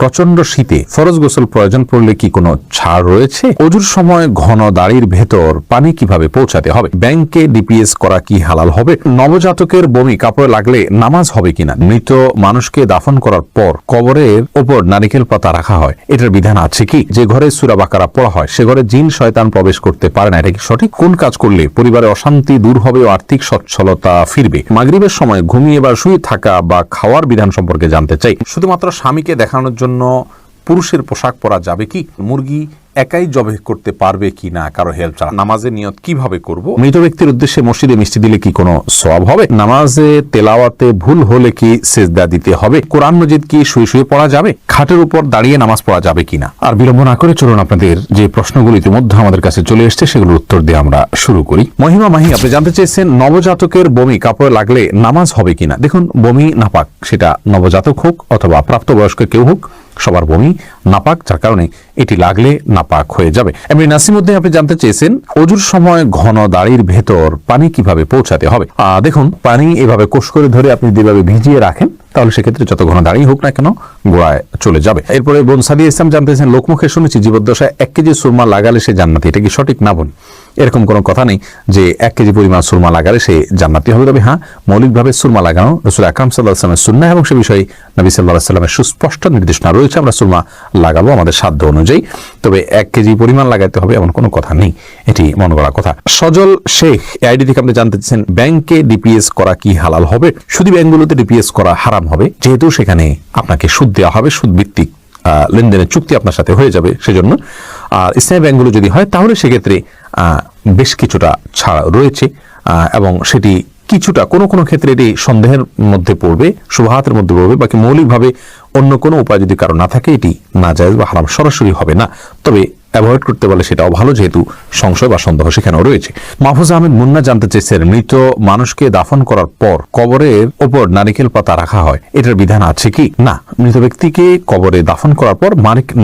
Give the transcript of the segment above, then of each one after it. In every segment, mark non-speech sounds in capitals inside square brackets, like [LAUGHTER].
প্রচণ্ড শীতে ফরজ গোসল প্রয়োজন পড়লে কি কোনো ছাড় রয়েছে? অজুর সময় ঘন দাড়ির ভেতর পানি কীভাবে পৌঁছাতে হবে? ব্যাংকে ডিপিএস করা কি হালাল হবে? নবজাতকের বমি কাপড়ে লাগলে নামাজ হবে কিনা? মৃত মানুষকে দাফন করার পর কবরের ওপর নারিকেল পাতা রাখা হয়। এটার বিধান আছে কি? যে ঘরে সুরা বাকারা পড়া হয়, সে ঘরে জিন শয়তান প্রবেশ করতে পারে না। এটা কি সঠিক? কোন কাজ করলে পরিবারে অশান্তি দূর হবে ও আর্থিক সচ্ছলতা ফিরবে? মাগরিবের সময় ঘুমিয়ে বা শুয়ে থাকা বা খাওয়ার বিধান সম্পর্কে জানতে চাই। শুধুমাত্র স্বামীকে দেখানোর জন্য পুরুষের পোশাক পরা যাবে কি? মুরগি একাই জবে করতে পারবে কি না কারও হেল্প ছাড়া। নামাজের নিয়ত কীভাবে করব? মৃত ব্যক্তির উদ্দেশ্যে মসজিদে মিষ্টি দিলে কি কোনো সওয়াব হবে? নামাজে তেলাওয়াতে ভুল হলে কি সেজদা দিতে হবে? কোরআন মজিদ কি শুয়ে শুয়ে পড়া যাবে? খাটের উপর দাঁড়িয়ে নামাজ পড়া যাবে কিনা? আর বিলম্ব না করে চলুন আপনাদের যে প্রশ্নগুলো ইতিমধ্যে আমাদের কাছে চলে এসেছে, সেগুলোর উত্তর দিয়ে আমরা শুরু করি। মহিমা মাহি, আপনি জানতে চেয়েছেন নবজাতকের বমি কাপড়ে লাগলে নামাজ হবে কিনা? দেখুন, বমি নাপাক, সেটা নবজাতক হোক অথবা প্রাপ্তবয়স্ক কেউ হোক সবার বমি নাপাক, যার কারণে এটি লাগলে নাপাক হয়ে যাবে। এমনি নাসিমুদ্দিন, আপনি জানতে চেয়েছেন অজুর সময় ঘন দাড়ির ভেতর পানি কীভাবে পৌঁছাতে হবে? দেখুন, পানি এভাবে কোষ করে ধরে আপনি যেভাবে ভিজিয়ে রাখেন তাহলে সেক্ষেত্রে যত ঘন দাঁড়িয়ে হোক না কেন গোড়ায় চলে যাবে। এরপরে বোন সাদি ইসলাম জানতেছেন, লোকমুখে শুনেছি জীবদ্দশায় এক কেজি সুরমা লাগালে সে জান্নাতি। এটা কি সঠিক না বোন এরকম কোনো কথা নেই যে এক কেজি পরিমাণ সুরমা লাগালে সে জান্নাতি হবে। তবে হ্যাঁ মৌলিকভাবে সুরমা লাগানো রসুল আকরাম সাল্লাহ আসলামের সুন্না এবং সে বিষয়ে নবী সাল্লাহ সাল্লামের সুস্পষ্ট নির্দেশনা রয়েছে। আমরা সুরমা লাগাবো আমাদের সাধ্য অনুযায়ী। তবে এক কেজি পরিমাণ লাগাইতে হবে এমন কোনো কথা নেই। এটি মনে করা কথা। সজল শেখ আইডি থেকে আপনি জানতে চাচ্ছেন, ব্যাংকে ডিপিএস করা কি হালাল হবে? শুধু ব্যাংকগুলোতে ডিপিএস করা হারাম হবে। যেহেতু সেখানে আপনাকে সুদ দেওয়া হবে সুদ ভিত্তিক লেনদেনের চুক্তি আপনার সাথে হয়ে যাবে সেজন্য। আর ইসলামী ব্যাংকগুলো যদি হয়, তাহলে সেক্ষেত্রে বেশ কিছুটা ছাড় রয়েছে। এবং সেটি কিছুটা, কোনো কোনো ক্ষেত্রে এটি সন্দেহের মধ্যে পড়বে, শুভাহাতের মধ্যে পড়বে, বাকি মৌলিকভাবে অন্য কোনো উপায় যদি কারও না থাকে, এটি না যায় বা হারাম সরাসরি হবে না। তবে অ্যাভয়েড করতে বলে সেটাও ভালো, যেহেতু সংশয় বা সন্দেহ সেখানেও রয়েছে। মাহফুজ আহমেদ মুন্না জানতে চেয়েছেন মৃত মানুষকে দাফন করার পর কবরের ওপর নারিকেল পাতা রাখা হয়, এটার বিধান আছে কি? না, মৃত ব্যক্তিকে কবরে দাফন করার পর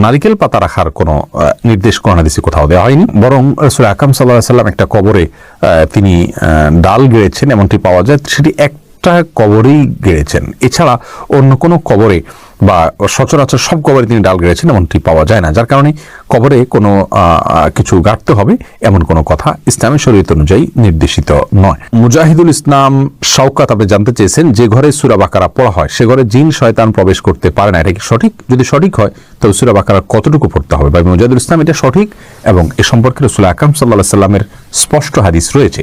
নারিকেল পাতা রাখার কোনো নির্দেশ কোরআন হাদিসে কোথাও দেওয়া হয়নি। বরং রসুল আকাম সাল্লাহ সাল্লাম একটা কবরে তিনি ডাল গেড়েছেন, এমনটি পাওয়া যায়, সেটি একটা কবরেই গেড়েছেন। এছাড়া অন্য কোনো কবরে বা সচরাচর সব কবরে তিনি ডাল গেড়েছেন, এমনটি পাওয়া যায় না। যার কারণে কবরে কোনো কিছু গাঁটতে হবে, এমন কোনো কথা ইসলামী শরীয়ত অনুযায়ী নির্দেশিত নয়। মুজাহিদুল ইসলাম শওকাত আপনি জানতে চেয়েছেন, যে ঘরে সুরা বাকারা পড়া হয়, সে ঘরে জিন, শয়তান প্রবেশ করতে পারে না। এটা কি সঠিক? যদি সঠিক হয়, তবে সুরা বাকারা কতটুকু পড়তে হবে? বা মুজাহিদুল ইসলাম এটা সঠিক? এবং এ সম্পর্কে রসুল আকাম সাল্লাহ সাল্লামের স্পষ্ট হাদিস রয়েছে।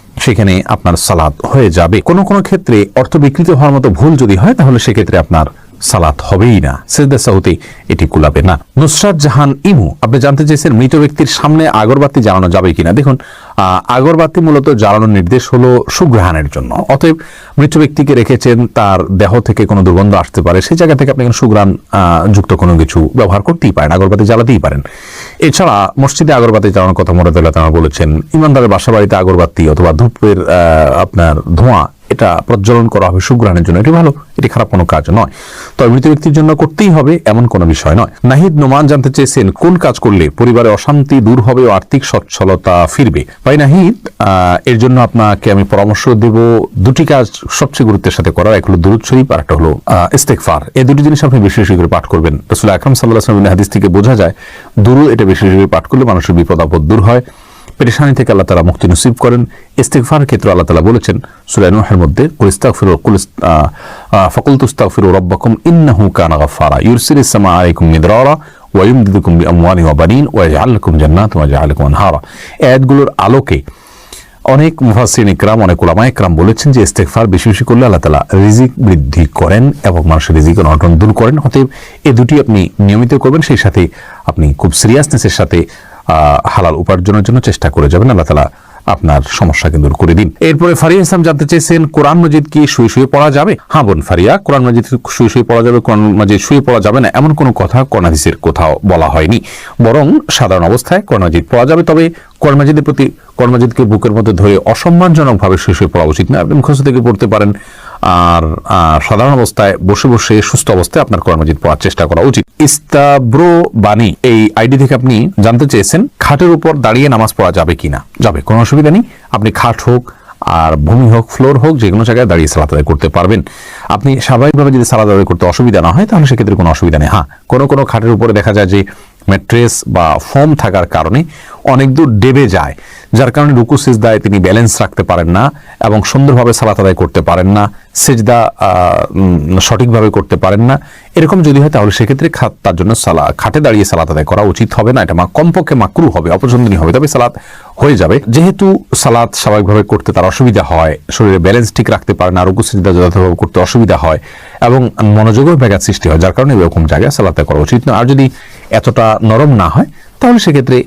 সেখানে আপনার সালাদ হয়ে যাবে। কোনো কোনো ক্ষেত্রে অর্থ বিকৃত হওয়ার মতো ভুল যদি হয়, তাহলে সেক্ষেত্রে আপনার সালাত হবেই না। সেজদা সাহুতে এটি কুলাবে না। নুসরাত জাহান ইমু, আপনি জানতে চেয়েছেন মৃত ব্যক্তির সামনে আগরবাতি জ্বালানো যাবে কিনা? দেখুন আগরবাতি মূলত জ্বালানোর নির্দেশ হলো সুগ্রহাণের জন্য। অতএব মৃত ব্যক্তিকে রেখেছেন, তার দেহ থেকে কোনো দুর্গন্ধ আসতে পারে। সেই জায়গা থেকে আপনি সুগ্রাণ যুক্ত কোনো কিছু ব্যবহার করতেই পারেন, আগরবাতি জ্বালাতেই পারেন। এছাড়া মসজিদে আগরবাতি জ্বালানোর কথা মনে মোরাদুল্লাহ তারা বলেছেন ইমানদারের বাসা বাড়িতে আগরবাতি অথবা ধূপের আপনার ধোঁয়া এটা প্রজ্বলন করা হবে সুগ্রহণের জন্য। এটি ভালো এটি খারাপ কোনো কাজ নয়। তবে মৃত ব্যক্তির জন্য করতেই হবে এমন কোনো বিষয় নয়। নাহিদ নোমান জানতে চেয়েছেন কোন কাজ করলে পরিবারে অশান্তি দূর হবে ও আর্থিক সচ্ছলতা ফিরবে? ভাই নাহিদ এর জন্য আপনাকে আমি পরামর্শ দেব দুটি কাজ সবচেয়ে গুরুত্বের সাথে করার। এক হলো দুরুদ শরীফ আর একটা হলো আহ, ইস্তেগফার। এই দুটি জিনিস আপনি বেশি বেশি করে পাঠ করবেন। রসুল আকরম সাল্লাহ হাদিস থেকে বোঝা যায় দুরু এটা বেশি বেশি পাঠ করলে মানুষের বিপদ আপদ দূর হয়। পেরেশানি থেকে আল্লাহ তালা মুক্তি নসিব করেন। ইস্তেকফার ক্ষেত্রে আল্লাহ তালা বলেছেন সুরায় মধ্যে কুলিস্তাক ফিরো কুল ফকুল তুস্তাক ফিরো রব্বাকুম ইন্নাহু কানা ফারা ইউরসির ইসামা আলাইকুম মিদরা ওয়াইম দিদুকুম বি বিআমওয়ালিন ওয়া বানিন ওয়া ইয়াজআল জান্নাত ওয়া ইয়াজআল লাকুম আনহারা। এই আয়াতগুলোর আলোকে অনেক মুফাসিন ইকরাম, অনেক ওলামা ইকরাম বলেছেন যে ইস্তেকফার বেশি বেশি করলে আল্লাহ তালা রিজিক বৃদ্ধি করেন এবং মানুষের রিজিক অনটন দূর করেন। অতএব এ দুটি আপনি নিয়মিত করবেন, সেই সাথে আপনি খুব সিরিয়াসনেসের সাথে হালাল উপার্জনের জন্য চেষ্টা করে যাবেন। আল্লাহ তালা আপনার সমস্যাকে দূর করে দিন। এরপরে ফারিয়া ইসলাম জানতে চেয়েছেন, কোরআন মজিদ কি শুয়ে শুয়ে পড়া যাবে? হ্যাঁ বোন ফারিয়া, কোরআন মজিদ শুয়ে শুয়ে পড়া যাবে, কোরআন মজিদ শুয়ে পড়া যাবে না, এমন কোনো কথা কোরআনাদিসের কোথাও বলা হয়নি। বরং সাধারণ অবস্থায় কোরআন মজিদ পড়া যাবে, তবে কোরআন মজিদের প্রতি, কোরআন মজিদকে বুকের মধ্যে ধরে অসম্মানজনকভাবে শুয়ে শুয়ে পড়া উচিত না। আপনি মুখস্থ থেকে পড়তে পারেন। আর সাধারণ অবস্থায় বসে বসে সুস্থ অবস্থায় আপনার কোরআন মজিদ পড়ার চেষ্টা করা উচিত। ইস্তাব্রো বাণী এই আইডি থেকে আপনি জানতে চেয়েছেন খাটের উপর দাঁড়িয়ে নামাজ পড়া যাবে কিনা। যাবে, কোনো অসুবিধা নেই। আপনি খাট হোক আর ভূমি হোক, ফ্লোর হোক, যে কোনো জায়গায় দাঁড়িয়ে সালাত আদায় করতে পারবেন। আপনি স্বাভাবিকভাবে যদি সালাত আদায় করতে অসুবিধা না হয়, তাহলে সেক্ষেত্রে কোনো অসুবিধা নেই। হ্যাঁ কোনো কোনো খাটের উপরে দেখা যায় যে ম্যাট্রেস বা ফোম থাকার কারণে অনেক দূর ডেবে যায়। যার কারণে রুকু সিজদায় তিনি ব্যালেন্স রাখতে পারেন না এবং সুন্দরভাবে সালাত আদায় করতে পারেন না। সেজদা সঠিকভাবে করতে পারেন না। এরকম যদি হয় তাহলে সেক্ষেত্রে তার জন্য সালা, খাটে দাঁড়িয়ে সালাত আদায় করা উচিত হবে না। এটা মা, কমপক্ষে মাকরু হবে, অপছন্দনীয় হবে, তবে সালাত হয়ে যাবে। যেহেতু সালাত স্বাভাবিকভাবে করতে তার অসুবিধা হয়, শরীরে ব্যালেন্স ঠিক রাখতে পারে না, রুকু সিজদা যথাযথভাবে করতে অসুবিধা হয়, এবং মনোযোগের ব্যাঘাত সৃষ্টি হয়, যার কারণে এরকম জায়গায় সালাত করা উচিত না আর যদি এতটা নরম না হয় তাহলে সেক্ষেত্রে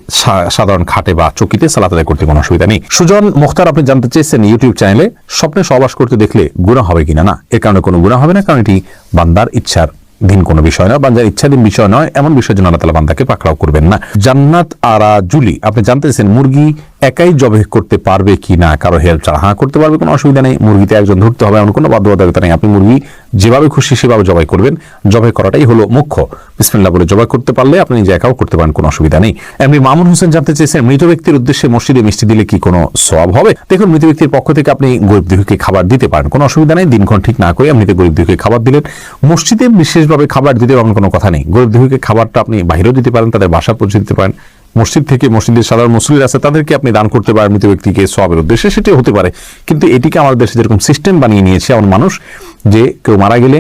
সাধারণ খাটে বা চকিতে সালাত আদায় করতে কোনো অসুবিধা নেই। সুজন মুখতার, আপনি জানতে চেয়েছেন ইউটিউব চ্যানেলে স্বপ্নে সহবাস করতে দেখলে গুণা হবে কিনা? না, এর কারণে কোনো গুণা হবে না, কারণ এটি বান্দার ইচ্ছার দিন কোনো বিষয় নয় বান্দার ইচ্ছাধীন বিষয় নয়, এমন বিষয় জন্য আল্লাহ তালা বান্দাকে পাকড়াও করবেন না। জান্নাত আরা জুলি আপনি জানতে চেয়েছেন মুরগি একাই জবে করতে পারবে কি না কারও হেল্প ছাড়া। হ্যাঁ করতে পারবে, কোনো অসুবিধা নেই। মুরগিতে একজন ধরতে হবে, এমন কোনো বাধ্যবাধকতা নেই। আপনি মুরগি যেভাবে খুশি, সেভাবে জবাই করবেন। জবাই করাটাই হলো মুখ্য। বিসমিল্লাহ বলে জবাই করতে পারলে আপনি নিজে একাও করতে পারেন, কোনো অসুবিধা নেই। এমনি মামুন হোসেন জানতে চেয়েছেন, মৃত ব্যক্তির উদ্দেশ্যে মসজিদে মিষ্টি দিলে কি কোনো সব হবে? দেখুন, মৃত ব্যক্তির পক্ষ থেকে আপনি গরিব দুঃখীকে খাবার দিতে পারেন, কোনো অসুবিধা নেই। দিনক্ষণ ঠিক না করে এমনিতে গরিব দুঃখীকে খাবার দিলেন। মসজিদে বিশেষভাবে খাবার দিতে এমন কোনো কথা নেই। গরিব দুঃখীকে খাবারটা আপনি বাইরেও দিতে পারেন, তাদের বাসা পৌঁছে দিতে পারেন। মসজিদ থেকে মসজিদের সাধারণ মুসলিম আছে, তাদেরকে আপনি দান করতে পারেন মৃত ব্যক্তিকে সবের উদ্দেশ্যে সেটি হতে পারে। কিন্তু এটিকে আমাদের দেশে যেরকম সিস্টেম বানিয়ে নিয়েছে এমন মানুষ যে কেউ মারা গেলে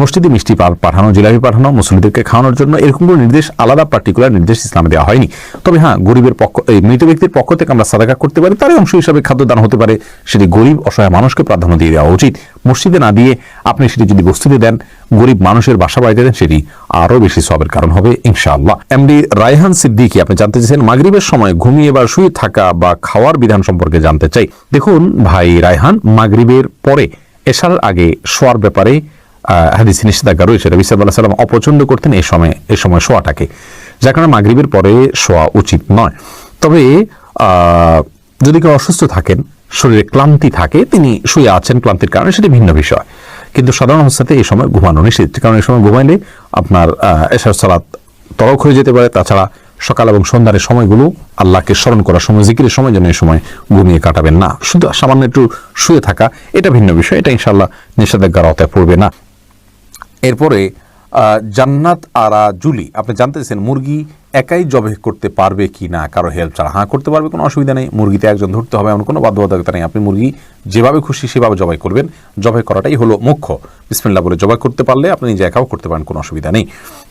মসজিদে মিষ্টি পাঠানো, জিলাপি পাঠানো মুসলিমদেরকে খাওয়ানোর জন্য এরকম কোনো নির্দেশ, আলাদা পার্টিকুলার নির্দেশ ইসলামে দেওয়া হয়নি। তবে হ্যাঁ গরিবের পক্ষ, এই মৃত ব্যক্তির পক্ষ থেকে আমরা সাদাকা করতে পারি, তারই অংশ হিসাবে খাদ্য দান হতে পারে। সেটি গরিব, অসহায় মানুষকে প্রাধান্য দিয়ে দেওয়া উচিত। মসজিদে না দিয়ে আপনি সেটি যদি বস্তিতে দেন, গরিব মানুষের বাসা বাড়িতে দেন, সেটি আরও বেশি সবের কারণ হবে, ইনশাআল্লাহ। এমডি রায়হান সিদ্দিকি, আপনি জানতে চাইছেন, মাগরিবের সময় ঘুমিয়ে বা শুয়ে থাকা বা খাওয়ার বিধান সম্পর্কে জানতে চাই। দেখুন ভাই রায়হান, মাগরিবের পরে এশার আগে শোয়ার ব্যাপারে হাদিসে নিষেধাজ্ঞা রয়েছে। রবি সাল্লাহ সাল্লাম অপছন্দ করতেন এই সময় এই সময় শোয়াটাকে। যার কারণে মাগরিবের পরে শোয়া উচিত নয়। তবে যদি কেউ অসুস্থ থাকেন, শরীরে ক্লান্তি থাকে, তিনি শুয়ে আছেন, ক্লান্তির কারণে সেটি ভিন্ন বিষয়। কিন্তু সাধারণ অবস্থাতে এই সময় ঘুমানো নিষেধ। কারণ এই সময় ঘুমাইলে আপনার এশার সালাত তরক হয়ে যেতে পারে। তাছাড়া সকাল এবং সন্ধ্যার সময়গুলো আল্লাহকে স্মরণ করার সময়, জিকিরের সময় যেন এই সময় ঘুমিয়ে কাটাবেন না। শুধু সামান্য একটু শুয়ে থাকা, এটা ভিন্ন বিষয়। এটা ইনশাল্লাহ নিষেধাজ্ঞার আওতায় পড়বে না। এরপরে জান্নাত আরা জুলি। আপনি জানতেছেন মুরগি একাই জবে করতে পারবে কি না, কারও হেল্প ছাড়া। হ্যাঁ করতে পারবে, কোনো অসুবিধা নেই। মুরগিতে একজন ধরতে হবে, এমন কোনো বাধ্যবাধকতা নেই। আপনি মুরগি যেভাবে খুশি সেভাবে জবাই করবেন। জবাই করাটাই হলো মুখ্য। বিসমিল্লাহ বলে জবাই করতে পারলে আপনি নিজে একাও করতে পারেন, কোনো অসুবিধা নেই।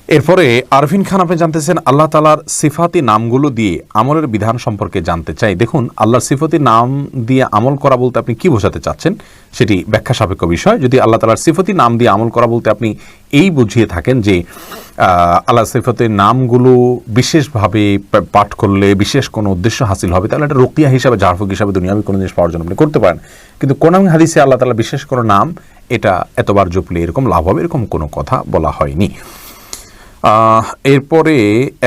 এরপরে আরফিন খান, আপনি জানতেছেন আল্লাহ তালার সিফাতি নামগুলো দিয়ে আমলের বিধান সম্পর্কে জানতে চাই। দেখুন, আল্লাহর সিফাতি নাম দিয়ে আমল করা বলতে আপনি কি বোঝাতে চাচ্ছেন? সেটি ব্যাখ্যা সাপেক্ষ বিষয়। যদি আল্লাহ তালার সিফতি নাম দিয়ে আমল করা বলতে আপনি এই বুঝিয়ে থাকেন যে আল্লাহ সিফতের নামগুলো বিশেষভাবে পাঠ করলে বিশেষ কোনো উদ্দেশ্য হাসিল হবে। তাহলে এটা রোকিয়া হিসাবে ঝাড়ফুক হিসাবে দুনিয়াবি কোনো জিনিস পাওয়ার জন্য আপনি করতে পারেন। কিন্তু কোন হাদিসে আল্লাহ তালা বিশেষ কোনো নাম, এটা এতবার জপলে এরকম লাভ হবে, এরকম কোনো কথা বলা হয়নি। এরপরে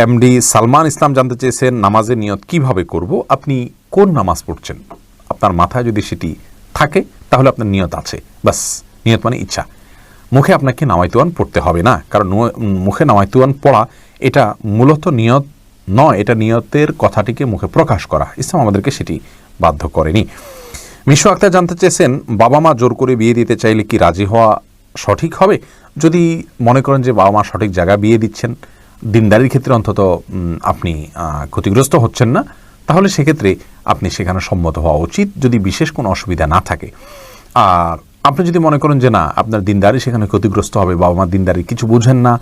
এমডি সালমান ইসলাম জানতে চেয়েছেন, নামাজের নিয়ত কীভাবে করব? আপনি কোন নামাজ পড়ছেন? আপনার মাথায় যদি সেটি থাকে, তাহলে আপনার নিয়ত আছে। বাস নিয়ত মানে ইচ্ছা। মুখে আপনাকে নামাইতুয়ান পড়তে হবে না। কারণ মুখে নামাইতুয়ান পড়া এটা মূলত নিয়ত নয়, এটা নিয়তের কথাটিকে মুখে প্রকাশ করা। ইসলাম আমাদেরকে সেটি বাধ্য করেনি। মিশু আক্তার জানতে চেয়েছেন, বাবা মা জোর করে বিয়ে দিতে চাইলে কি রাজি হওয়া সঠিক হবে? যদি মনে করেন যে বাবা মা সঠিক জায়গা বিয়ে দিচ্ছেন, দিনদারির ক্ষেত্রে অন্তত আপনি ক্ষতিগ্রস্ত হচ্ছেন না, তাহলে সেক্ষেত্রে আপনি সেখানে সম্মত হওয়া উচিত, যদি বিশেষ কোনো অসুবিধা না থাকে। আর আপনি যদি মনে করেন যে না, আপনার দিনদারি সেখানে ক্ষতিগ্রস্ত হবে, বাবা মা দিনদারি কিছু বুঝেন না,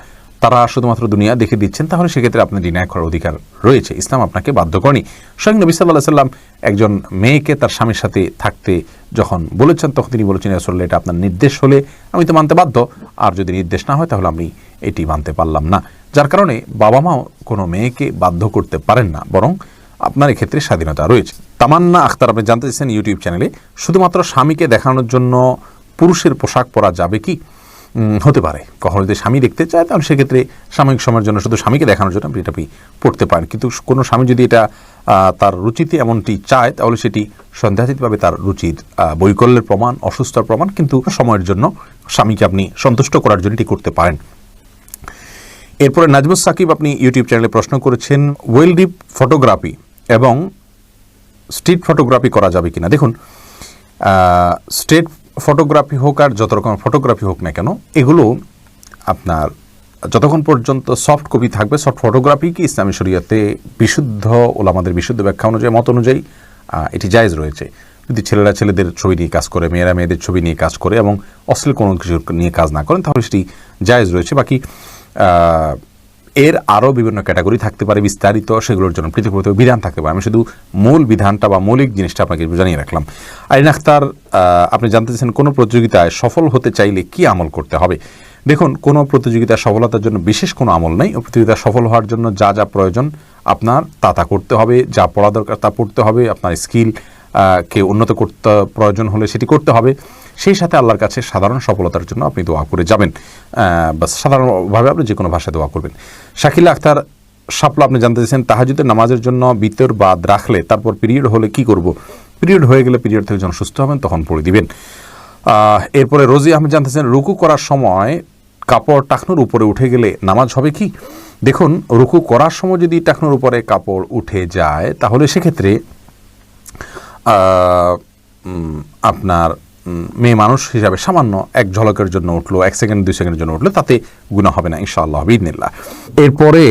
তারা শুধুমাত্র দুনিয়া দেখে দিচ্ছেন, তাহলে সেক্ষেত্রে আপনার ডিনায় করার অধিকার রয়েছে। ইসলাম আপনাকে বাধ্য করেনি। স্বয়ং নবী সাল্লাহ সাল্লাম একজন মেয়েকে তার স্বামীর সাথে থাকতে যখন বলেছেন, তখন তিনি বলেছেন আসলে এটা আপনার নির্দেশ হলে আমি তো মানতে বাধ্য। আর যদি নির্দেশ না হয়, তাহলে আমি এটি মানতে পারলাম না। যার কারণে বাবা মাও কোনো মেয়েকে বাধ্য করতে পারেন না, বরং আপনার এক্ষেত্রে স্বাধীনতা রয়েছে। তামান্না আখতার, আপনি জানতে চাইছেন ইউটিউব চ্যানেলে, শুধুমাত্র স্বামীকে দেখানোর জন্য পুরুষের পোশাক পরা যাবে কি? হতে পারে। কখনো যদি স্বামী দেখতে চায়, তাহলে সেক্ষেত্রে সাময়িক সময়ের জন্য শুধু স্বামীকে দেখানোর জন্য আপনি এটা আপনি পড়তে পারেন। কিন্তু কোনো স্বামী যদি এটা তার রুচিতে এমনটি চায়, তাহলে সেটি সন্দেহাতীতভাবে তার রুচির বৈকল্যের প্রমাণ, অসুস্থতার প্রমাণ, কিন্তু সময়ের জন্য স্বামীকে আপনি সন্তুষ্ট করার জন্য এটি করতে পারেন। এরপরে নাজমুস সাকিব আপনি ইউটিউব চ্যানেলে প্রশ্ন করেছেন ওয়েল ডিপ ফটোগ্রাফি এবং স্ট্রিট ফটোগ্রাফি করা যাবে কিনা? দেখুন স্ট্রিট ফটোগ্রাফি হোক আর যত রকম ফটোগ্রাফি হোক না কেন, এগুলো আপনার যতক্ষণ পর্যন্ত সফট কপি থাকবে, সফট ফটোগ্রাফি কি ইসলামী শরীয়তে বিশুদ্ধ, ওলামাদের বিশুদ্ধ ব্যাখ্যা অনুযায়ী, মত অনুযায়ী এটি জায়জ রয়েছে। যদি ছেলেরা ছেলেদের ছবি নিয়ে কাজ করে, মেয়েরা মেয়েদের ছবি নিয়ে কাজ করে এবং অশ্লীল কোনো কিছু নিয়ে কাজ না করেন, তাহলে সেটি জায়েজ রয়েছে। বাকি এর আরও বিভিন্ন ক্যাটাগরি থাকতে পারে বিস্তারিত, সেগুলোর জন্য পৃথক পৃথক বিধান থাকতে পারে। আমি শুধু মূল বিধানটা বা মৌলিক জিনিসটা আপনাকে জানিয়ে রাখলাম। আইন আখতার আপনি জানতে চাইছেন কোনো প্রতিযোগিতায় সফল হতে চাইলে কি আমল করতে হবে? দেখুন, কোনো প্রতিযোগিতার সফলতার জন্য বিশেষ কোনো আমল নেই। প্রতিযোগিতা সফল হওয়ার জন্য যা যা প্রয়োজন আপনার, তা তা করতে হবে। যা পড়া দরকার তা পড়তে হবে। আপনার স্কিল কে উন্নত করতে প্রয়োজন হলে সেটি করতে হবে। সেই সাথে আল্লাহর কাছে সাধারণ সফলতার জন্য আপনি দোয়া করে যাবেন। বা সাধারণভাবে আপনি যে কোনো ভাষায় দোয়া করবেন। শাকিলা আখতার সাপলা আপনি জানতে চাইছেন তাহাজুদের নামাজের জন্য বিতর বাদ রাখলে তারপর পিরিয়ড হলে কি করব? পিরিয়ড হয়ে গেলে পিরিয়ড থেকে যখন সুস্থ হবেন তখন পড়ে দিবেন। এরপরে রোজি আহমেদ জানতেছেন রুকু করার সময় কাপড় টাকনুর উপরে উঠে গেলে নামাজ হবে কি? দেখুন, রুকু করার সময় যদি টাকনুর উপরে কাপড় উঠে যায়, তাহলে সেক্ষেত্রে আপনার মেয়ে মানুষ হিসাবে সামান্য এক ঝলকের জন্য উঠল, এক সেকেন্ড, দুই সেকেন্ডের জন্য উঠল, তাতে গুণা হবে না, ইনশাআল্লাহ বিদিনিল্লাহ এরপরে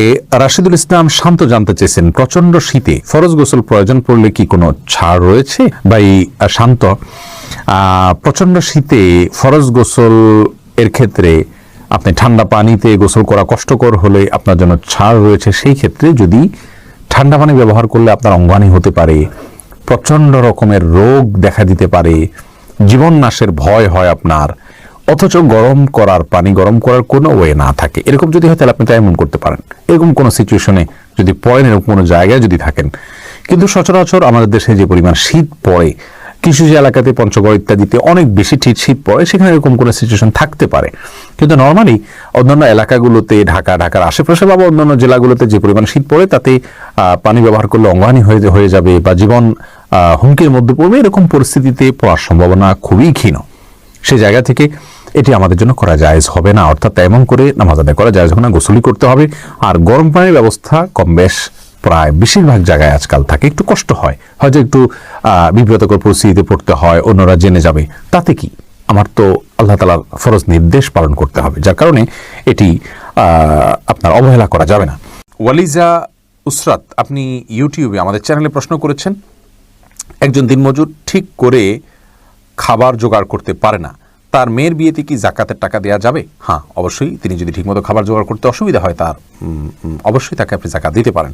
রাশিদুল ইসলাম শান্ত জানতে চেয়েছেন প্রচণ্ড শীতে ফরজ গোসল প্রয়োজন পড়লে কি কোনো ছাড় রয়েছে? বা এই শান্ত প্রচণ্ড শীতে ফরজ গোসল এর ক্ষেত্রে আপনি ঠান্ডা পানিতে গোসল করা কষ্টকর হলে আপনার জন্য ছাড় রয়েছে, সেই ক্ষেত্রে যদি ঠান্ডা পানি ব্যবহার করলে আপনার অঙ্গানি হতে পারে প্রচণ্ড রকমের রোগ দেখা দিতে পারে জীবন নাশের ভয় হয় আপনার। অথচ গরম করার পানি গরম করার কোনো ওয়ে না থাকে। এরকম যদি হয় তাহলে আপনি তাই এমন করতে পারেন। এরকম কোনো সিচুয়েশনে যদি পড়েন, এরকম কোনো জায়গায় যদি থাকেন। কিন্তু সচরাচর আমাদের দেশে যে পরিমাণ শীত পড়ে, কিছু যে এলাকাতে পঞ্চগড় ইত্যাদিতে অনেক বেশি ঠিক শীত পড়ে, সেখানে এরকম কোনো সিচুয়েশন থাকতে পারে। কিন্তু নর্মালি অন্যান্য এলাকাগুলোতে, ঢাকা, ঢাকার আশেপাশে বা অন্যান্য জেলাগুলোতে যে পরিমাণ শীত পড়ে, তাতে পানি ব্যবহার করলে অঙ্গানি হয়ে হয়ে যাবে বা জীবন হুমকির মধ্যে পড়বে, এরকম পরিস্থিতিতে পড়ার সম্ভাবনা খুবই ক্ষীণ। সে জায়গা থেকে এটি আমাদের জন্য করা জায়েজ হবে না। অর্থাৎ এমন করে নামাজ আদায় করা জায়েজ হবে না গোসলি করতে হবে। আর গরম পানির ব্যবস্থা কম বেশ, প্রায় বেশিরভাগ জায়গায় আজকাল থাকে। একটু কষ্ট হয়। হয়তো একটু বিব্রতকর পরিস্থিতিতে পড়তে হয়, অন্যরা জেনে যাবে। তাতে কি? আমার তো আল্লাহ তালার ফরজ নির্দেশ পালন করতে হবে, যার কারণে এটি আপনার অবহেলা করা যাবে না। ওয়ালিজা উসরাত, আপনি ইউটিউবে আমাদের চ্যানেলে প্রশ্ন করেছেন। একজন দিনমজুর ঠিক করে খাবার জোগাড় করতে পারে না। তার মেয়ের বিয়েতে কি জাকাতের টাকা দেওয়া যাবে? হ্যাঁ অবশ্যই। তিনি যদি ঠিকমতো খাবার জোগাড় করতে অসুবিধা হয়, তার অবশ্যই তাকে আপনি জাকাত দিতে পারেন।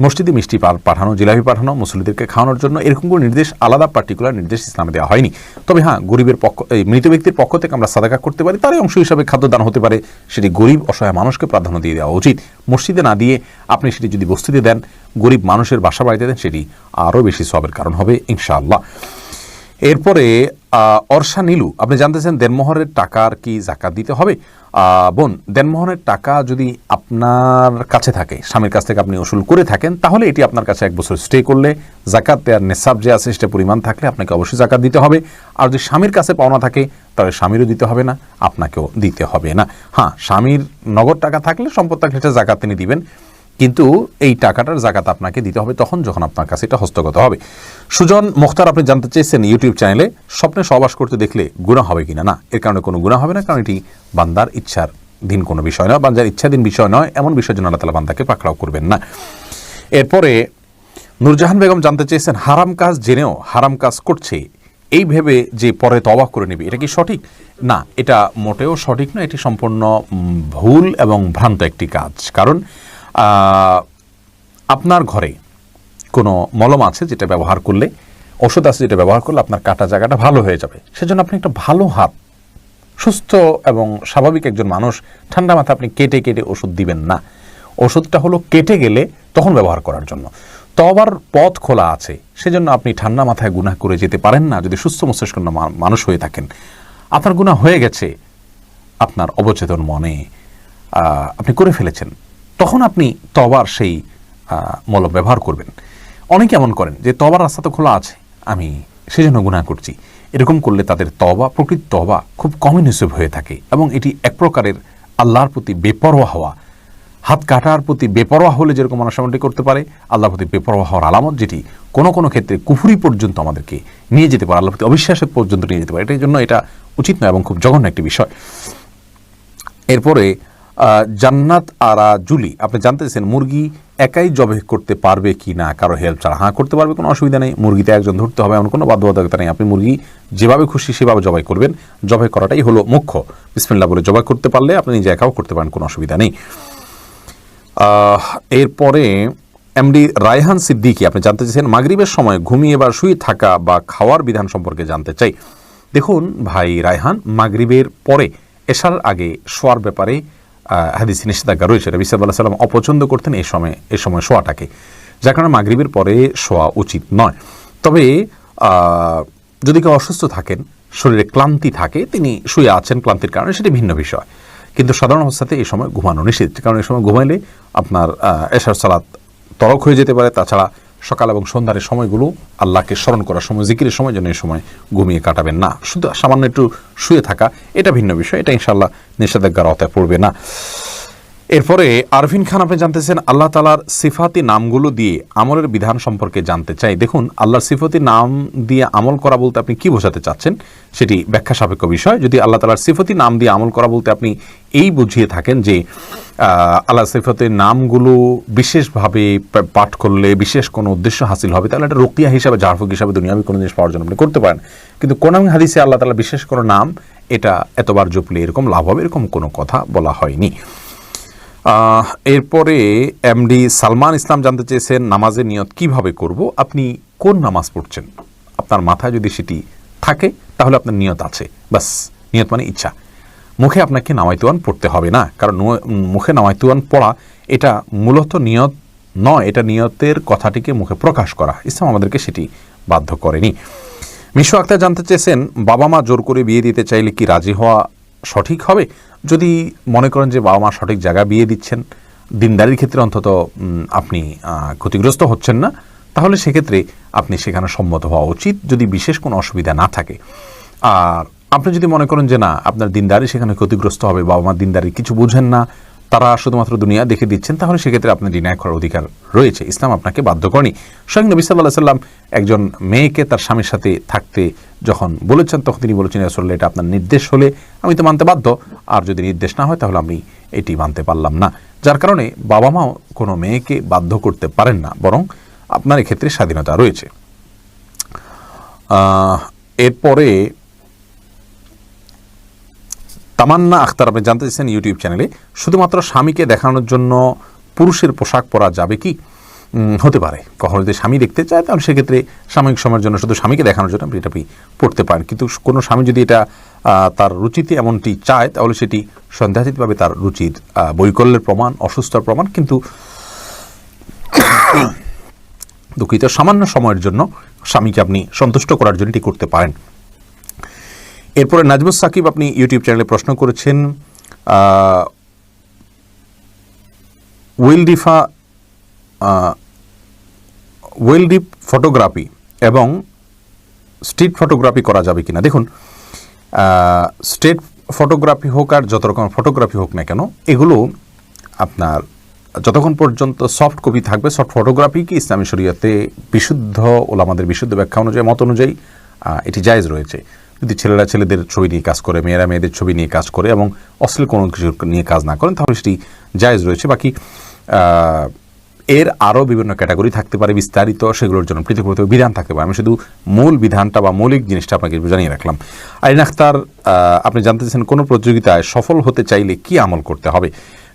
মসজিদে মিষ্টি পাঠানো, জিলাপি পাঠানো মুসলিদেরকে খাওয়ানোর জন্য এরকম কোনো নির্দেশ, আলাদা পার্টিকুলার নির্দেশ ইসলামে দেওয়া হয়নি। তবে হ্যাঁ গরিবের পক্ষ, এই মৃত ব্যক্তির পক্ষ থেকে আমরা সাদাকা করতে পারি, তারই অংশ হিসাবে খাদ্য দান হতে পারে। সেটি গরিব, অসহায় মানুষকে প্রাধান্য দিয়ে দেওয়া উচিত। মসজিদে না দিয়ে আপনি সেটি যদি বস্তিতে দেন, গরিব মানুষের বাসা বাড়িতে দেন, সেটি আরও বেশি সবের কারণ হবে, ইনশাআল্লাহ। এরপরে অর্ষা নীলু, আপনি জানতেছেন দেনমোহরের টাকার কি জাকাত দিতে হবে? বোন, দেনমোহরের টাকা যদি আপনার কাছে থাকে, স্বামীর কাছ থেকে আপনি ওসুল করে থাকেন, তাহলে এটি আপনার কাছে এক বছর স্টে করলে জাকাত দেওয়ার নেশাব যে আছে, সেটা পরিমাণ থাকলে আপনাকে অবশ্যই জাকাত দিতে হবে। আর যদি স্বামীর কাছে পাওনা থাকে, তাহলে স্বামীরও দিতে হবে না, আপনাকেও দিতে হবে না। হ্যাঁ স্বামীর নগদ টাকা থাকলে সম্পদ থাকলে সেটা জাকাত তিনি দিবেন। কিন্তু এই টাকাটার জাকাত আপনাকে দিতে হবে তখন যখন আপনার কাছে এটা হস্তগত হবে। সুজন মুখতার, আপনি জানতে চেয়েছেন ইউটিউব চ্যানেলে স্বপ্নে সহবাস করতে দেখলে গুণা হবে কিনা? না, এর কারণে কোনো গুণা হবে না, কারণ এটি বান্দার ইচ্ছার দিন কোনো বিষয় নয়। বান্দার ইচ্ছাধীন বিষয় নয়, এমন বিষয়ের জন্য আল্লাহ তালা বান্দাকে পাকড়াও করবেন না। এরপরে নূরজাহান বেগম জানতে চেয়েছেন, হারাম কাজ জেনেও হারাম কাজ করছে, এই ভেবে যে পরে তবাক করে নেবে, এটা কি সঠিক? না, এটা মোটেও সঠিক না এটি সম্পূর্ণ ভুল এবং ভ্রান্ত একটি কাজ। কারণ আপনার ঘরে কোনো মলম আছে যেটা ব্যবহার করলে, ওষুধ আছে যেটা ব্যবহার করলে আপনার কাটা জায়গাটা ভালো হয়ে যাবে? সেজন্য আপনি একটা ভালো হাত, সুস্থ এবং স্বাভাবিক একজন মানুষ, ঠান্ডা মাথা আপনি কেটে কেটে ওষুধ দিবেন না। ওষুধটা হলো কেটে গেলে তখন ব্যবহার করার জন্য। তবার পথ খোলা আছে, সেজন্য আপনি ঠান্ডা মাথায় গুনাহ করে যেতে পারেন না যদি সুস্থ মস্তিষ্ক মানুষ হয়ে থাকেন। আপনার গুনাহ হয়ে গেছে, আপনার অবচেতন মনে আপনি করে ফেলেছেন। তখন আপনি তবার সেই মলম ব্যবহার করবেন। অনেকে এমন করেন যে তবার রাস্তা তো খোলা আছে, আমি সেজন্য গুণা করছি। এরকম করলে তাদের তবা প্রকৃত তবা খুব কমিউনিসিভ হয়ে থাকে এবং এটি এক প্রকারের আল্লাহর প্রতি বেপরোয়া হওয়া। হাত কাটার প্রতি বেপরোয়া হলে যেরকম মানুষ এমনটি করতে পারে, আল্লাহর প্রতি বেপরোয়া হওয়ার আলামত যেটি কোনো কোনো ক্ষেত্রে কুফুরি পর্যন্ত আমাদেরকে নিয়ে যেতে পারে, আল্লাহর প্রতি অবিশ্বাসের পর্যন্ত নিয়ে যেতে পারে। এটার জন্য এটা উচিত নয় এবং খুব জঘন্য একটি বিষয়। এরপরে জান্নাত আরা জুলি আপনি জানতে চাইছেন, মুরগি একাই জবে করতে পারবে কি না? কারও হেল্প ছাড়া হ্যাঁ করতে পারবে, কোনো অসুবিধা নেই। মুরগিতে একজন ধরতে হবে, এমন কোনো বাধ্যবাধকতা নেই। আপনি মুরগি যেভাবে খুশি, সেভাবে জবাই করবেন। জবাই করাটাই হলো মুখ্য। বিসমিল্লা বলে জবাই করতে পারলে আপনি নিজে একাও করতে পারেন, কোনো অসুবিধা নেই। এরপরে এমডি রায়হান সিদ্দিকি, আপনি জানতে চাইছেন, মাগরিবের সময় ঘুমিয়ে বা শুয়ে থাকা বা খাওয়ার বিধান সম্পর্কে জানতে চাই। দেখুন ভাই রায়হান, মাগরিবের পরে এশার আগে শোয়ার ব্যাপারে হাদিসি নিষেধাজ্ঞা রয়েছে। রবি সাল্লাহ সাল্লাম অপছন্দ করতেন এই সময় এই সময় শোয়াটাকে। যার কারণে মাগরিবের পরে শোয়া উচিত নয়। তবে যদি কেউ অসুস্থ থাকেন, শরীরে ক্লান্তি থাকে, তিনি শুয়ে আছেন, ক্লান্তির কারণে সেটি ভিন্ন বিষয়। কিন্তু সাধারণ অবস্থাতে এই সময় ঘুমানো নিষেধ। কারণ এই সময় ঘুমাইলে আপনার এশার সালাত তরক হয়ে যেতে পারে। তাছাড়া সকাল এবং সন্ধ্যার সময়গুলো আল্লাহকে স্মরণ করার সময়, জিকিরের সময় যেন এই সময় ঘুমিয়ে কাটাবেন না। শুধু সামান্য একটু শুয়ে থাকা, এটা ভিন্ন বিষয়, এটা ইনশাল্লাহ নিষেধাজ্ঞার আওতায় পড়বে না। এরপরে আরভিন খান, আপনি জানতেছেন আল্লাহ তালার সিফাতি নামগুলো দিয়ে আমলের বিধান সম্পর্কে জানতে চাই। দেখুন, আল্লাহর সিফাতি নাম দিয়ে আমল করা বলতে আপনি কি বোঝাতে চাচ্ছেন সেটি ব্যাখ্যা সাপেক্ষ বিষয়। যদি আল্লাহ তালার সিফতি নাম দিয়ে আমল করা বলতে আপনি এই বুঝিয়ে থাকেন যে আল্লাহ সিফতের নামগুলো বিশেষভাবে পাঠ করলে বিশেষ কোনো উদ্দেশ্য হাসিল হবে, তাহলে এটা রোকিয়া হিসাবে, জারফুক হিসাবে দুনিয়াবি কোনো জিনিস পাওয়ার জন্য আপনি করতে পারেন। কিন্তু কোন হাদিসে আল্লাহ তালা বিশেষ কোনো নাম, এটা এতবার জপলে এরকম লাভ হবে, এরকম কোনো কথা বলা হয়নি। এরপরে এমডি সালমান ইসলাম জানতে চেয়েছেন, নামাজের নিয়ত কীভাবে করব? আপনি কোন নামাজ পড়ছেন? আপনার মাথায় যদি সেটি থাকে, তাহলে আপনার নিয়ত আছে। বাস নিয়ত মানে ইচ্ছা। মুখে আপনাকে নামাইতুয়ান পড়তে হবে না, কারণ মুখে নামাইতুয়ান পড়া, এটা মূলত নিয়ত নয়, এটা নিয়তের কথাটিকে মুখে প্রকাশ করা। ইসলাম আমাদেরকে সেটি বাধ্য করেনি। মিশু আক্তার জানতে চেয়েছেন, বাবা মা জোর করে বিয়ে দিতে চাইলে কি রাজি হওয়া সঠিক হবে? যদি মনে করেন যে বাবা মা সঠিক জায়গা বিয়ে দিচ্ছেন, দিনদারির ক্ষেত্রে অন্তত আপনি ক্ষতিগ্রস্ত হচ্ছেন না, তাহলে সেক্ষেত্রে আপনি সেখানে সম্মত হওয়া উচিত। যদি বিশেষ কোনো অসুবিধা না থাকে, আর আপনি যদি মনে করেন যে না, আপনার দিনদারি সেখানে ক্ষতিগ্রস্ত হবে, বাবা মা দিনদারি কিছু বুঝেন না তারা শুধুমাত্র দুনিয়া দেখে দিচ্ছেন, তাহলে সেক্ষেত্রে আপনি ডিনায় করার অধিকার রয়েছে। ইসলাম আপনাকে বাধ্য করেনি। স্বয়ং নবী সাল্লাহ সাল্লাম একজন মেয়েকে তার স্বামীর সাথে থাকতে যখন বলেছেন, তখন তিনি বলেছেন আসলে এটা আপনার নির্দেশ হলে আমি তো মানতে বাধ্য। আর যদি নির্দেশ না হয়, তাহলে আমি এটি মানতে পারলাম না। যার কারণে বাবা মাও কোনো মেয়েকে বাধ্য করতে পারেন না, বরং আপনার এক্ষেত্রে স্বাধীনতা রয়েছে। এরপরে তামান্না আখতার, আপনি জানতে চাইছেন ইউটিউব চ্যানেলে, শুধুমাত্র স্বামীকে দেখানোর জন্য পুরুষের পোশাক পরা যাবে কি? হতে পারে। কখনো যদি স্বামী দেখতে চায়, তাহলে সেক্ষেত্রে সাময়িক সময়ের জন্য শুধু স্বামীকে দেখানোর জন্য আপনি এটা পড়তে পারেন। কিন্তু কোনো স্বামী যদি এটা তার রুচিতে এমনটি চায়, তাহলে সেটি সন্দেহাতীতভাবে তার রুচির বৈকল্যের প্রমাণ অসুস্থতার প্রমাণ, কিন্তু [COUGHS] দুঃখিত, সামান্য সময়ের জন্য স্বামীকে আপনি সন্তুষ্ট করার জন্য এটি করতে পারেন। এরপরে নাজমুস সাকিব আপনি ইউটিউব চ্যানেলে প্রশ্ন করেছেন ওয়েলডিফা ওয়েলডিপ ফটোগ্রাফি এবং স্ট্রিট ফটোগ্রাফি করা যাবে কিনা? দেখুন স্ট্রিট ফটোগ্রাফি হোক আর যত রকম ফটোগ্রাফি হোক না কেন, এগুলো আপনার যতক্ষণ পর্যন্ত সফট কপি থাকবে, সফট ফটোগ্রাফি কি ইসলামী শরিয়াতে বিশুদ্ধ, ওলামাদের বিশুদ্ধ ব্যাখ্যা অনুযায়ী, মত অনুযায়ী এটি জায়েজ রয়েছে। যদি ছেলেরা ছেলেদের ছবি নিয়ে কাজ করে, মেয়েরা মেয়েদের ছবি নিয়ে কাজ করে এবং অশ্লীল কোনো কিছু নিয়ে কাজ না করেন, তাহলে সেটি জায়জ রয়েছে। বাকি এর আরও বিভিন্ন ক্যাটাগরি থাকতে পারে, বিস্তারিত সেগুলোর জন্য পৃথক পৃথক বিধান থাকতে পারে। আমি শুধু মূল বিধানটা বা মৌলিক জিনিসটা আপনাকে জানিয়ে রাখলাম। আইন আখতার আপনি জানতে চাইছেন কোনো প্রতিযোগিতায় সফল হতে চাইলে কি আমল করতে হবে?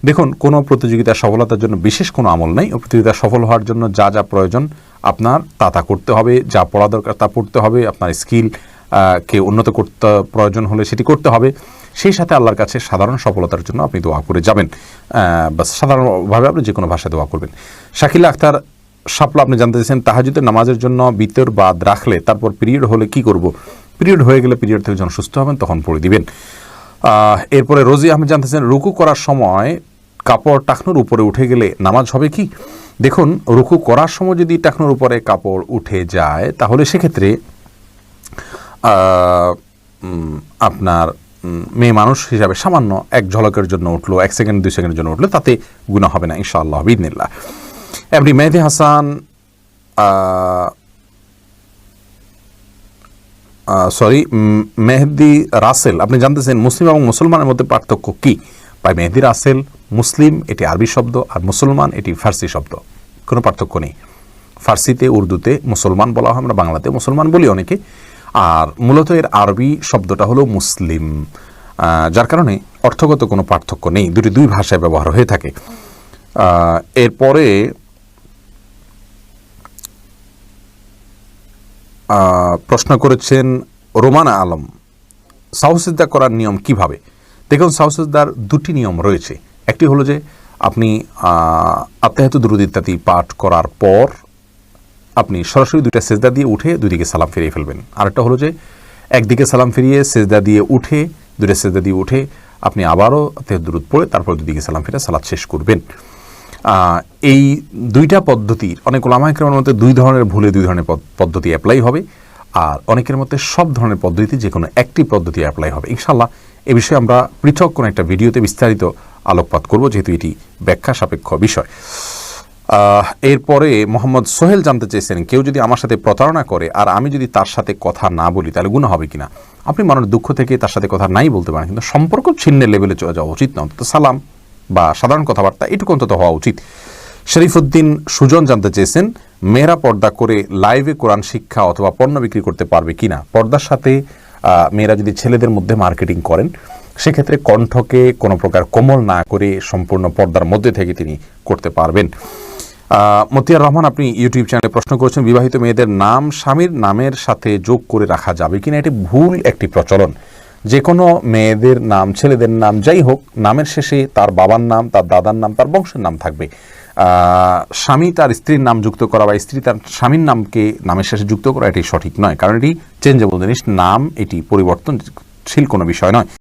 দেখুন, কোনো প্রতিযোগিতার সফলতার জন্য বিশেষ কোনো আমল নেই। প্রতিযোগিতা সফল হওয়ার জন্য যা যা প্রয়োজন আপনার, তা তা করতে হবে। যা পড়া দরকার তা পড়তে হবে। আপনার স্কিল কে উন্নত করতে, প্রয়োজন হলে সেটি করতে হবে। সেই সাথে আল্লাহর কাছে সাধারণ সফলতার জন্য আপনি দোয়া করে যাবেন। বা সাধারণভাবে আপনি যে কোনো ভাষায় দোয়া করবেন। শাকিল আখতার সাপলা, আপনি জানতে চাইছেন তাহাজুদের নামাজের জন্য বিতর বাদ রাখলে তারপর পিরিয়ড হলে কি করব? পিরিয়ড হয়ে গেলে পিরিয়ড থেকে যখন সুস্থ হবেন, তখন পড়ে দিবেন। এরপরে রোজি আহমেদ জানতেছেন রুকু করার সময় কাপড় টাকনুর উপরে উঠে গেলে নামাজ হবে কি? দেখুন, রুকু করার সময় যদি টাকনুর উপরে কাপড় উঠে যায়, তাহলে সেক্ষেত্রে আপনার মেয়ে মানুষ হিসাবে সামান্য এক ঝলকের জন্য উঠল, এক সেকেন্ড, দুই সেকেন্ডের জন্য উঠল, তাতে গুণা হবে না, ইনশাআল্লাহ বিদিনিল্লা এমনি মেহেদি হাসান সরি মেহেদি রাসেল, আপনি জানতেছেন মুসলিম এবং মুসলমানের মধ্যে পার্থক্য কি? ভাই, মেহেদি রাসেল মুসলিম, এটি আরবি শব্দ, আর মুসলমান, এটি ফার্সি শব্দ, কোনো পার্থক্য নেই। ফার্সিতে, উর্দুতে মুসলমান বলা হয়, আমরা বাংলাতে মুসলমান বলি অনেকে। আর মূলত এর আরবি শব্দটা হলো মুসলিম যার কারণে অর্থগত কোনো পার্থক্য নেই। দুটি দুই ভাষায় ব্যবহার হয়ে থাকে। এরপরে প্রশ্ন করেছেন রোমানা আলম সাহসিদ্দা করার নিয়ম কীভাবে? দেখুন সাহসিদ্দার দুটি নিয়ম রয়েছে। একটি হলো যে আপনি আত্মাহেতু দুরুদ ইত্যাদি পাঠ করার পর আপনি সরাসরি দুইটা সেজদা দিয়ে উঠে দুদিকে সালাম ফিরিয়ে ফেলবেন। আরেকটা হলো যে, একদিকে সালাম ফিরিয়ে সেজদা দিয়ে উঠে, দুইটা সেজদা দিয়ে উঠে আপনি আবারও দুরুদ পড়ে তারপর দুদিকে সালাম ফিরে সালাদ শেষ করবেন। এই দুইটা পদ্ধতির, অনেক ওলামাইকের মধ্যে দুই ধরনের ভুলে দুই ধরনের পদ- পদ্ধতি অ্যাপ্লাই হবে। আর অনেকের মধ্যে সব ধরনের পদ্ধতি যে কোনো একটি পদ্ধতি অ্যাপ্লাই হবে। ইনশাল্লাহ এ বিষয়ে আমরা পৃথক কোনো একটা ভিডিওতে বিস্তারিত আলোকপাত করব, যেহেতু এটি ব্যাখ্যা সাপেক্ষ বিষয়। এরপরে মোহাম্মদ সোহেল জানতে চেয়েছেন, কেউ যদি আমার সাথে প্রতারণা করে আর আমি যদি তার সাথে কথা না বলি, তাহলে গুণ হবে কিনা? আপনি মানুষ দুঃখ থেকে তার সাথে কথা নাই বলতে পারেন, কিন্তু সম্পর্ক ছিন্নের লেভেলে চলে যাওয়া উচিত না, অন্তত সালাম বা সাধারণ কথাবার্তা, এটুকু অন্তত হওয়া উচিত। শরীফুদ্দিন সুজন জানতে চেয়েছেন, মেয়েরা পর্দা করে লাইভে কোরআন শিক্ষা অথবা পণ্য বিক্রি করতে পারবে কিনা? পর্দার সাথে মেয়েরা যদি ছেলেদের মধ্যে মার্কেটিং করেন, সেক্ষেত্রে কণ্ঠকে কোনো প্রকার কোমল না করে সম্পূর্ণ পর্দার মধ্যে থেকে তিনি করতে পারবেন। মতিয়ার রহমান, আপনি ইউটিউব চ্যানেলে প্রশ্ন করেছেন, বিবাহিত মেয়েদের নাম স্বামীর নামের সাথে যোগ করে রাখা যাবে কিনা, এটি ভুল একটি প্রচলন। যে কোনো মেয়েদের নাম, ছেলেদের নাম, যাই হোক, নামের শেষে তার বাবার নাম, তার দাদার নাম, তার বংশের নাম থাকবে। স্বামী তার স্ত্রীর নাম যুক্ত করা বা স্ত্রী তার স্বামীর নামকে নামের শেষে যুক্ত করা, এটি সঠিক নয়, কারণ এটি চেঞ্জেবল জিনিস। নাম এটি পরিবর্তনশীল কোনো বিষয় নয়।